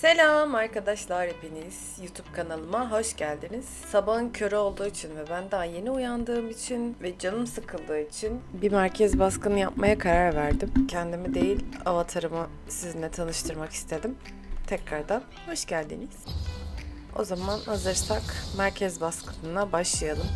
Selam arkadaşlar hepiniz. YouTube kanalıma hoş geldiniz. Sabahın körü olduğu için ve ben daha yeni uyandığım için ve canım sıkıldığı için bir merkez baskını yapmaya karar verdim. Kendimi değil avatarımı sizinle tanıştırmak istedim. Tekrardan hoş geldiniz. O zaman hazırsak merkez baskınına başlayalım.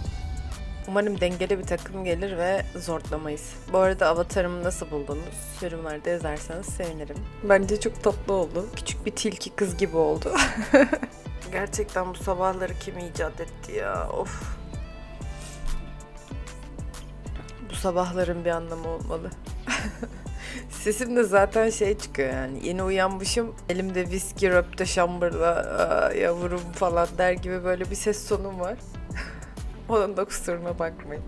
Umarım dengeli bir takım gelir ve zorlamayız. Bu arada avatarımı nasıl buldunuz? Yorumlarda yazarsanız sevinirim. Bence çok tatlı oldu. Küçük bir tilki kız gibi oldu. Gerçekten bu sabahları kim icat etti ya? Of. Bu sabahların bir anlamı olmalı. Sesim de zaten şey çıkıyor yani. Yeni uyanmışım. Elimde viski, röpte şambırla "Aa, yavrum falan der gibi böyle bir ses tonum var. Onun da kusuruna bakmayın.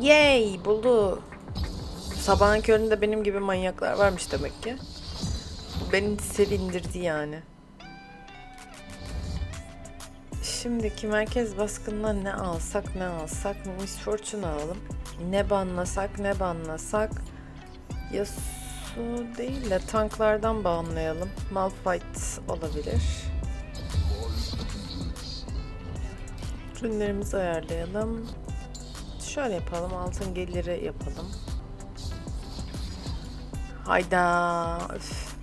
Yay buldu. Sabahın köründe benim gibi manyaklar varmış demek ki. Beni sevindirdi yani. Şimdiki merkez baskından ne alsak ne alsak Miss Fortune alalım. Ne banlasak ne banlasak Yasuo değil de tanklardan banlayalım. Malphite olabilir. Ürünlerimizi ayarlayalım. Şöyle yapalım. Altın geliri yapalım. Hayda. Üf.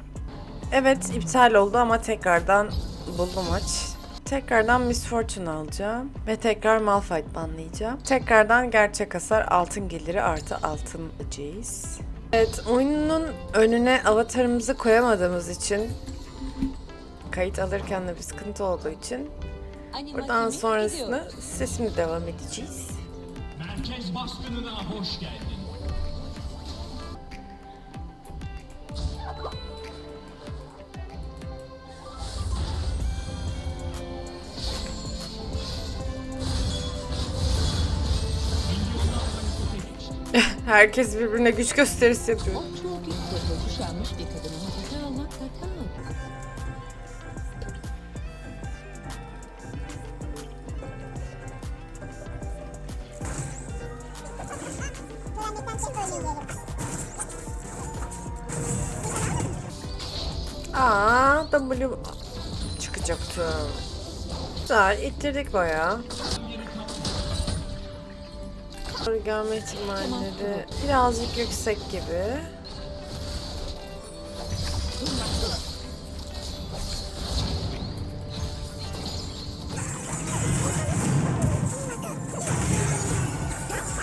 Evet iptal oldu ama tekrardan buldum maç. Tekrardan Miss Fortune alacağım. Ve tekrar Malphite banlayacağım. Tekrardan gerçek hasar altın geliri artı altın alacağız. Evet oyunun önüne avatarımızı koyamadığımız için kayıt alırken de bir sıkıntı olduğu için Buradan sonrasını sesimle devam edeceğiz. Merkez baskınına hoş geldin. Herkes birbirine güç gösterisi yapıyor. O çok yüksekte kuşanmış bir kadının Aa, W çıkacaktı. Güzel, ittirdik bayağı. Doğru gelme ihtimalleri birazcık yüksek gibi.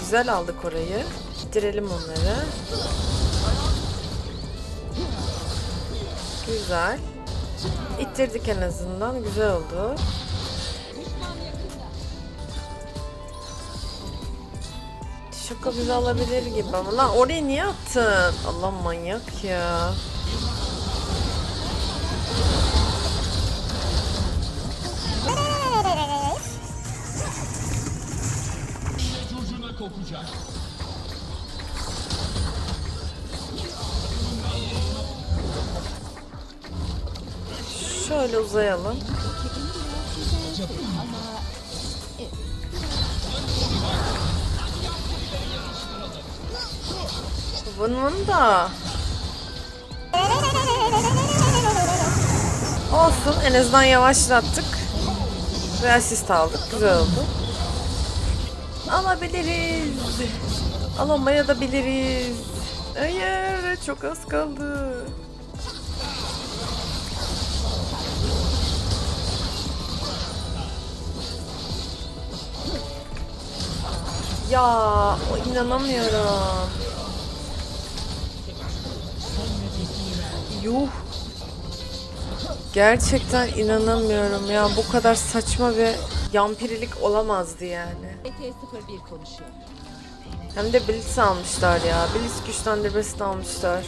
Güzel aldık orayı. İttirelim onları. Güzel. İttirdik en azından. Güzel oldu. Şaka bizi alabilir gibi ama lan oraya niye attın? Allah manyak ya. Şöyle uzayalım. Bunun da olsun en azından yavaşlattık ve asist aldık güzel oldu. Alabiliriz. Alamaya da biliriz. Hayır çok az kaldı. Ya inanamıyorum. Yuh. Gerçekten inanamıyorum ya bu kadar saçma ve yampirilik olamazdı yani. ET01 konuşuyor. Hem de Blitz almışlar ya. Blitz güçlendirmesini almışlar.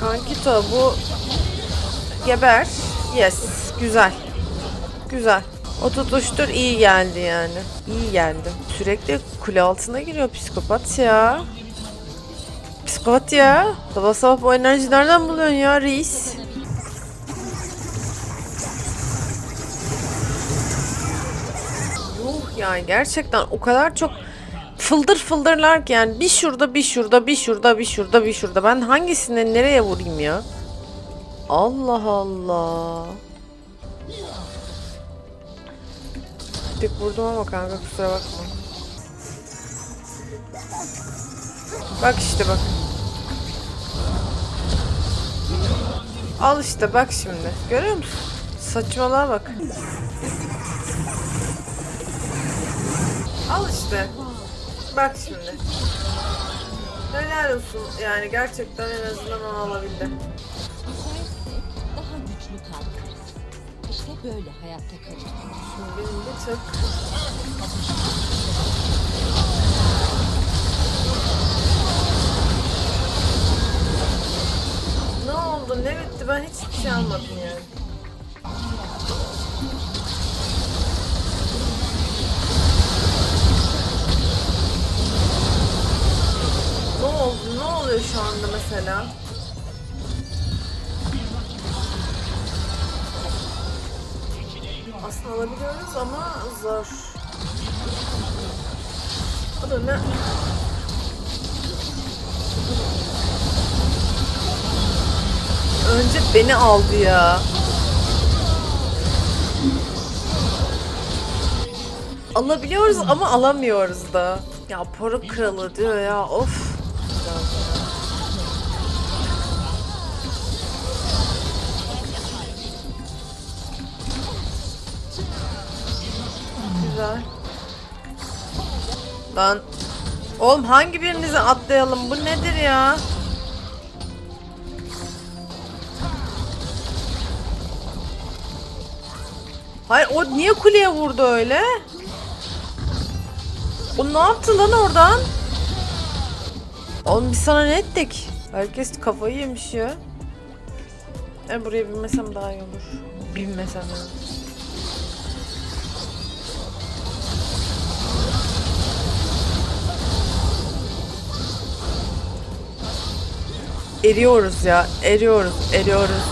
Kankito bu geber. Yes. Güzel. Güzel. O tutuştur iyi geldi yani. İyi geldi. Sürekli kule altına giriyor psikopat ya. Psikopat ya. Sabah sabah bu enerji nereden buluyorsun ya reis? Yuh ya gerçekten o kadar çok fıldır fıldırlar ki yani bir şurada bir şurada bir şurada bir şurada bir şurada. Ben hangisine nereye vurayım ya? Allah Allah. Tek vurdum ama kanka kusura bakma. Bak işte bak. Al işte bak şimdi. Görüyor musun? Saçmalığa bak. Al işte. Bak şimdi. Helal olsun. Yani gerçekten en azından o alabildi. Daha güçlü kalkarız. İşte böyle hayatta kalırız. Şimdi bir tık. Ne oldu? Ne bitti? Ben hiçbir şey almadım yani. Ne oldu? Ne oluyor şu anda mesela? Aslında alabiliyoruz ama zor. O da ne? Önce beni aldı ya. Alabiliyoruz ama alamıyoruz da. Ya poru kralı diyor ya of. Güzel. Lan. Oğlum hangi birinizi atlayalım? Bu nedir ya? Hayır o niye kuleye vurdu öyle? O ne yaptı lan oradan? Oğlum biz sana ne ettik? Herkes kafayı yemiş ya. E buraya binmesem daha iyi olur. Binmesem ya. Eriyoruz ya. Eriyoruz. Eriyoruz.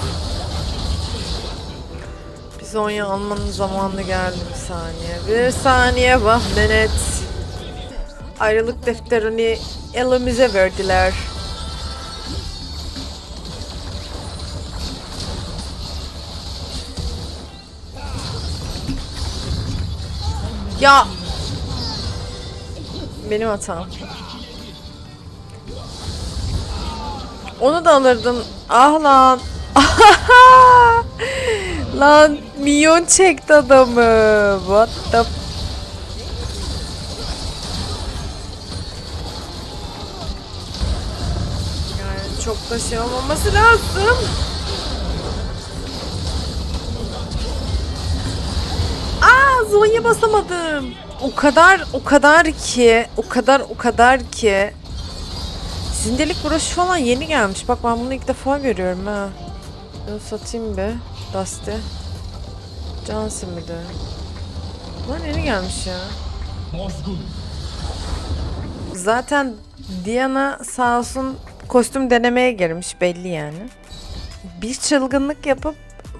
Bizonya almanın zamanı geldi bir saniye. Bir saniye vahmenet. Ayrılık defterini elimize verdiler. Ya benim hatam. Onu da alırdım. Ah lan. lan milyon çekti adamı. What the çok da şey olmaması lazım. Aa Zonya basamadım. O kadar o kadar ki o kadar o kadar ki Zindelik broşu falan yeni gelmiş. Bak ben bunu ilk defa görüyorum ha. Bunu satayım be. Dusty. Bir de. Lan yeni gelmiş ya. Bozgun. Zaten Diana sağ olsun kostüm denemeye girmiş belli yani. Bir çılgınlık yapıp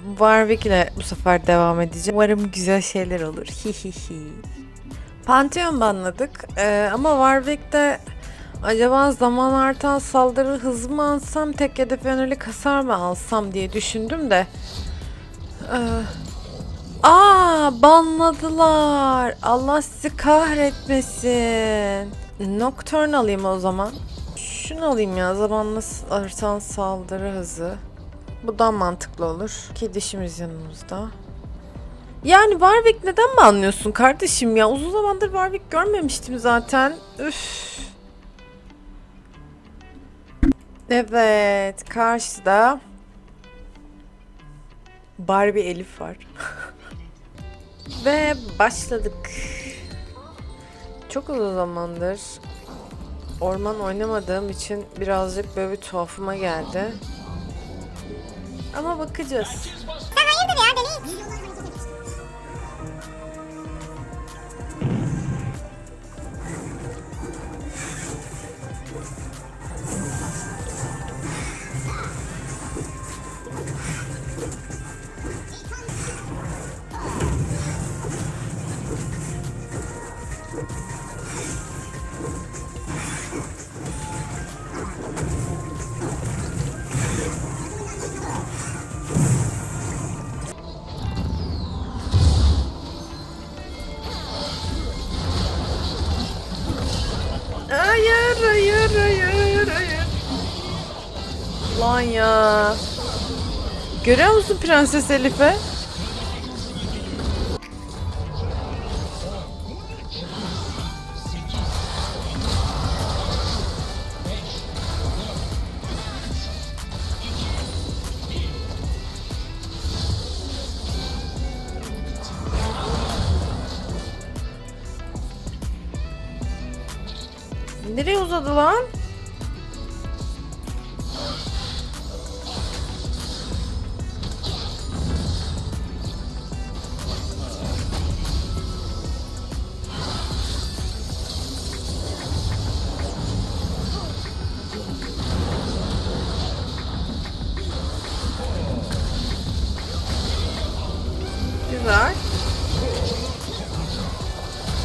Warwick'le bu sefer devam edeceğim. Umarım güzel şeyler olur. Hihihi. Pantheon banladık ee, ama Warwick'te acaba zaman artan saldırı hızı mı alsam tek hedef yönelik hasar mı alsam diye düşündüm de. Ee, Aa banladılar. Allah sizi kahretmesin. Nocturne alayım o zaman. Şunu alayım ya zamanla artan saldırı hızı. Bu daha mantıklı olur. Ki dişimiz yanımızda. Yani Warwick neden banlıyorsun kardeşim ya? Uzun zamandır Warwick görmemiştim zaten. Üf. Evet, karşıda Barbie Elif var. Ve başladık. Çok uzun zamandır orman oynamadığım için birazcık böyle bir tuhafıma geldi. Ama bakacağız. Lan ya. Görüyor musun Prenses Elif'e? Nereye uzadı lan?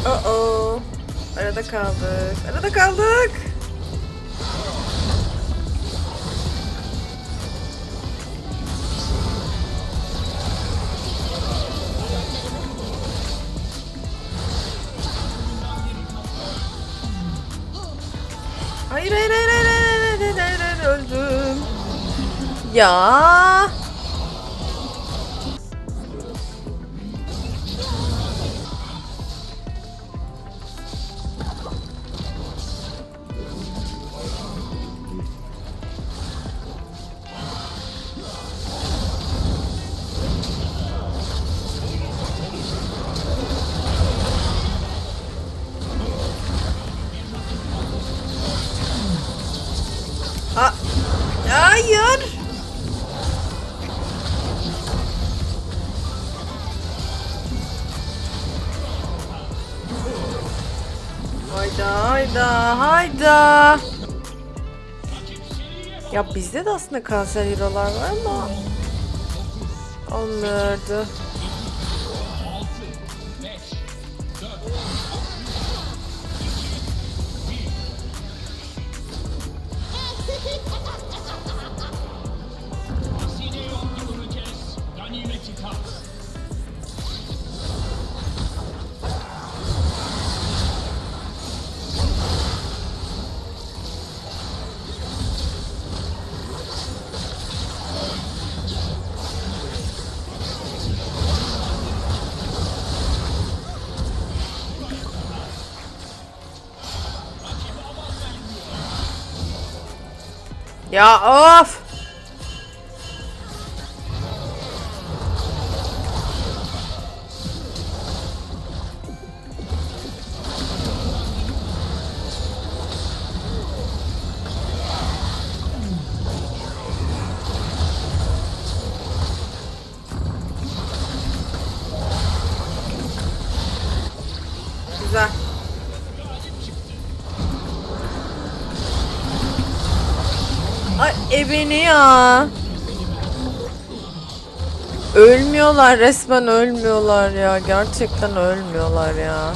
Oh oh. Arada kaldık. Arada kaldık. Hayır hayır hayır hayır hayır hayır hayır, öldüm. Ya hayda. Ya bizde de aslında kanser hero'lar var ama onlardı. Hazine Ya of. Ay ebeni ya. Ölmüyorlar resmen ölmüyorlar ya. Gerçekten ölmüyorlar ya.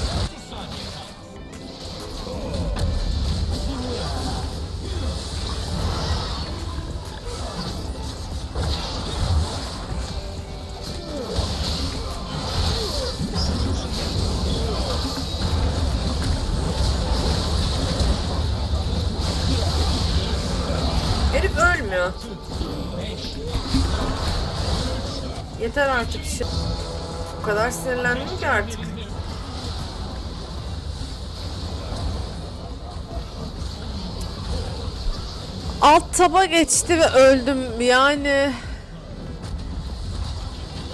Yeter artık şu. O kadar sinirlendim ki artık. Alt taba geçti ve öldüm yani.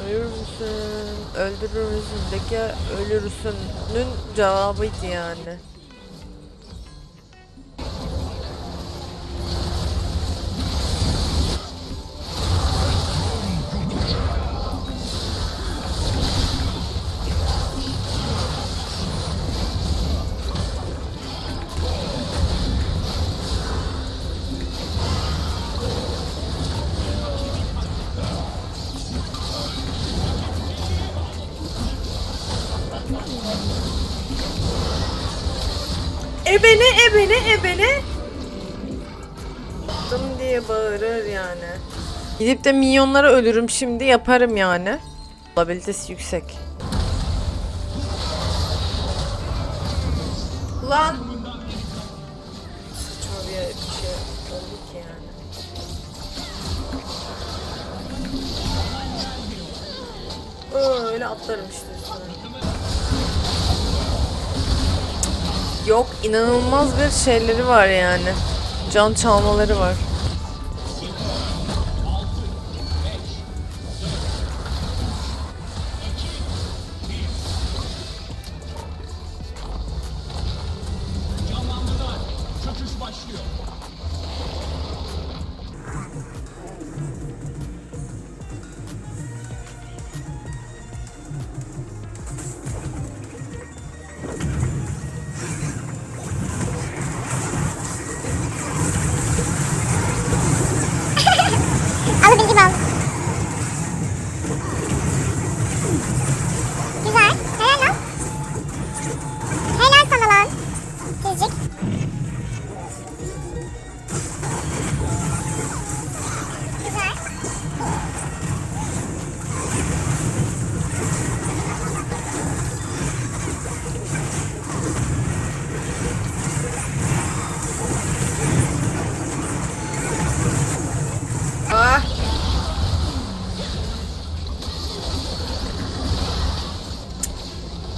Ölür müsün? Öldürür müsün? Deki ölürsün'ün cevabıydı yani. ebele ebele ebele. Yaptım diye bağırır yani. Gidip de milyonlara ölürüm şimdi yaparım yani. Olabilitesi yüksek. Lan. Şey Öyle atlarım işte. Yok inanılmaz bir şeyleri var yani. Can çalmaları var.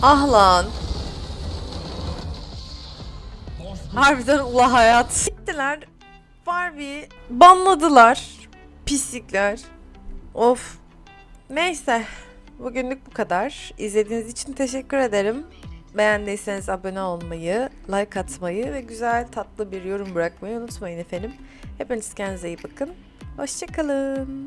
Ah lan. Harbiden ula hayat. Gittiler. Barbie banladılar. Pislikler. Of. Neyse. Bugünlük bu kadar. İzlediğiniz için teşekkür ederim. Beğendiyseniz abone olmayı, like atmayı ve güzel tatlı bir yorum bırakmayı unutmayın efendim. Hepiniz kendinize iyi bakın. Hoşçakalın.